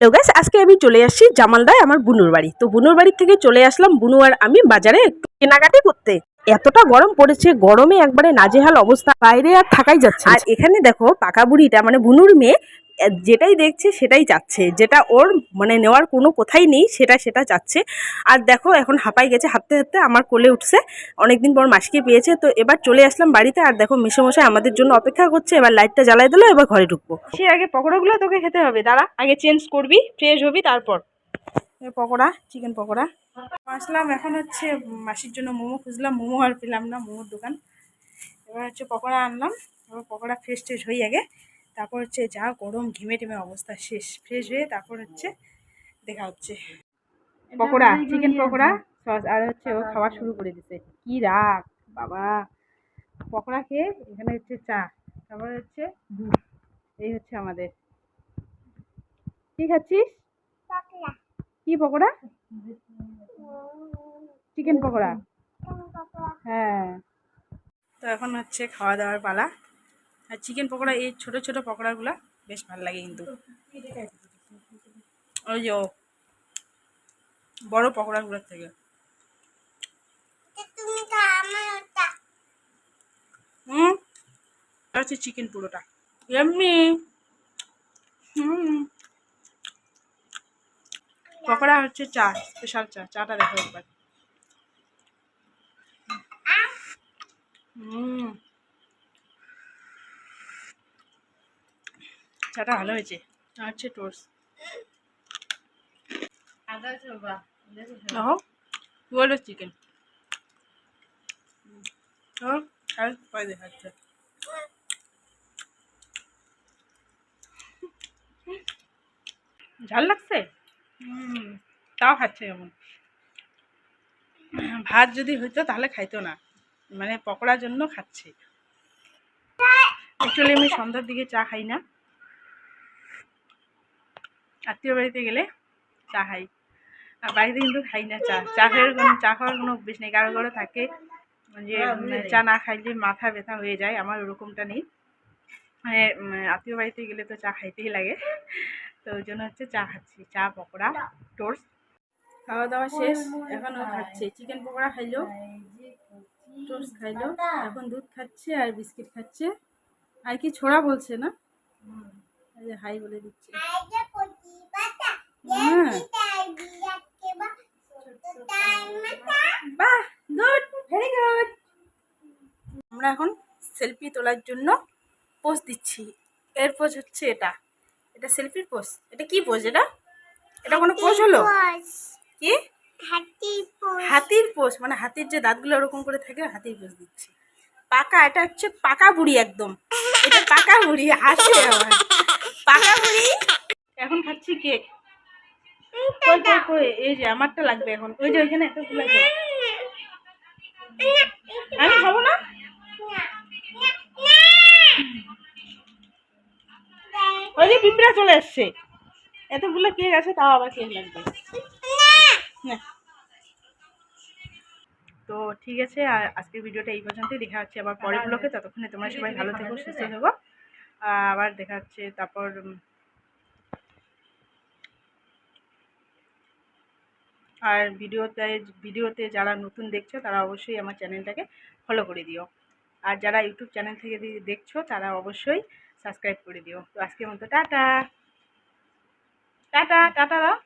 Hello guys আজকে আমি চলে আসছি জামালদায় আমার বুনুর বাড়ি। তো বুনুর বাড়ি থেকে চলে আসলাম বুনু আর আমি বাজারে একটু কেনাকাটি করতে। এতটা গরম পড়েছে, গরমে একবারে নাজেহাল অবস্থা। বাইরে আর থাকাই যাচ্ছে আর এখানে দেখো পাকা বুড়িটা মানে বুনুর মেয়ে যেটাই দেখছে সেটাই চাচ্ছে। যেটা ওর মানে নেওয়ার কোনো কোথাই নেই সেটা সেটা চাচ্ছে। আর দেখো এখন হাঁপাই গেছে হাঁটতে হাঁটতে আমার কোলে উঠছে। অনেকদিন পর মাসিকে পেয়েছে তো এবার চলে আসলাম বাড়িতে। আর দেখো মেসোমশাই আমাদের জন্য অপেক্ষা করছে এবার লাইটটা জ্বালাই দিলো এবার ঘরে ঢুকবো। সে আগে পকোড়াগুলো তোকে খেতে হবে দাঁড়া আগে চেঞ্জ করবি ফ্রেশ হবি তারপর। পকোড়া চিকেন পকোড়া। আসলাম এখন হচ্ছে মাসির জন্য মোমো খুঁজলাম মোমো আর পেলাম না মোমোর দোকান। এবার হচ্ছে পকোড়া আনলাম এবার পকোড়া ফ্রেশ ট্রেশ হয়ে আগে। তারপর হচ্ছে যা গরম ঘেমে টেমে অবস্থা শেষ। ফ্রেশ হয়ে তারপর হচ্ছে দেখা হচ্ছে। পকোড়া চিকেন পকোড়া? সস আর হচ্ছে ও খাওয়া শুরু করে দিছে। কি রাগ বাবা। পকোড়া খেয়ে এখানে হচ্ছে চা তারপরে হচ্ছে দুধ। এই হচ্ছে আমাদের। কি খাচ্ছিস? কি পকোড়া? চিকেন পকোড়া। হ্যাঁ। তো এখন হচ্ছে খাওয়া দাওয়ার পালা। আর চিকেন পকোড়া, এই ছোট ছোট পকোড়াগুলো বেশ ভালো লাগে কিন্তু। ওই যে বড় পকোড়াগুলোর থেকে। হুম? হচ্ছে চিকেন পুরোটা। এমনি। হুম। পকোড়া হচ্ছে চা স্পেশাল চা। চাটা দেখো একবার। হুম। চাটা ভালো হয়েছে। আর হচ্ছে টোস্ট বলো চিকেন দেখাচ্ছে। ঝাল লাগছে? তাও খাচ্ছে এমন। ভাত যদি হইতো তাহলে খাইতো না। মানে পকোড়ার জন্য খাচ্ছে। অ্যাকচুয়ালি আমি সন্ধ্যার দিকে চা খাই না। আত্মীয় বাড়িতে গেলে চা খাই। আর বাড়িতে কিন্তু খাই না চা। চা খাওয়ার কোনো চা খাওয়ার কোনো অভ্যেস নেই। কারও ঘরে থাকে যে চা না খাইলে মাথা ব্যথা হয়ে যায়। আমার ওরকমটা নেই। মানে আত্মীয় বাড়িতে গেলে তো চা খাইতেই লাগে। তো ওই জন্য হচ্ছে চা খাচ্ছি। চা পকোড়া টোস্ট। খাওয়া দাওয়া শেষ। এখন ও খাচ্ছে চিকেন পকোড়া খাইলো। টোস্ট খাইলো। এখন দুধ খাচ্ছে আর বিস্কিট খাচ্ছে। আর কি ছোড়া বলছে না? যে হাই বলে দিচ্ছে। হ্যাঁ। বাহ গুড আমরা এখন সেলফি তোলার জন্য পোজ দিচ্ছি। এর পোজ হচ্ছে এটা। এটা সেলফির পোজ এটা কি পোজ এটা? এটা কোনো পোজ হলো? কি? হাতির পোষ মানে হাতির যে দাঁতগুলো ওরকম করে থাকে, হাতির পোষ দিচ্ছি। পাকা, এটা হচ্ছে পাকা বুড়ি একদম। এটা পাকা বুড়ি, হাসে পাকা বুড়ি। এখন খাচ্ছি কেক কই কই এই যে আমারটা লাগবে এখন। ওই যে ওইখানে আমি খাব না? ওই যে পিঁপড়া চলে এসছে। এতগুলো কেক আছে, তাও আবার কেক লাগবে। তো ঠিক আছে আজকের ভিডিওটা এই পর্যন্তই। দেখা হচ্ছে আবার পরের ব্লগে ততক্ষণে তোমরা সবাই ভালো থেকো, সুস্থ থেকো। আবার দেখা হচ্ছে, তারপর আর ভিডিওতে ভিডিওতে যারা নতুন দেখছ, তারা অবশ্যই আমার চ্যানেলটাকে ফলো করে দিও। আর যারা ইউটিউব চ্যানেল থেকে দেখছ, তারা অবশ্যই সাবস্ক্রাইব করে দিও। তো আজকের মতো টাটা। টাটা টাটা দাও।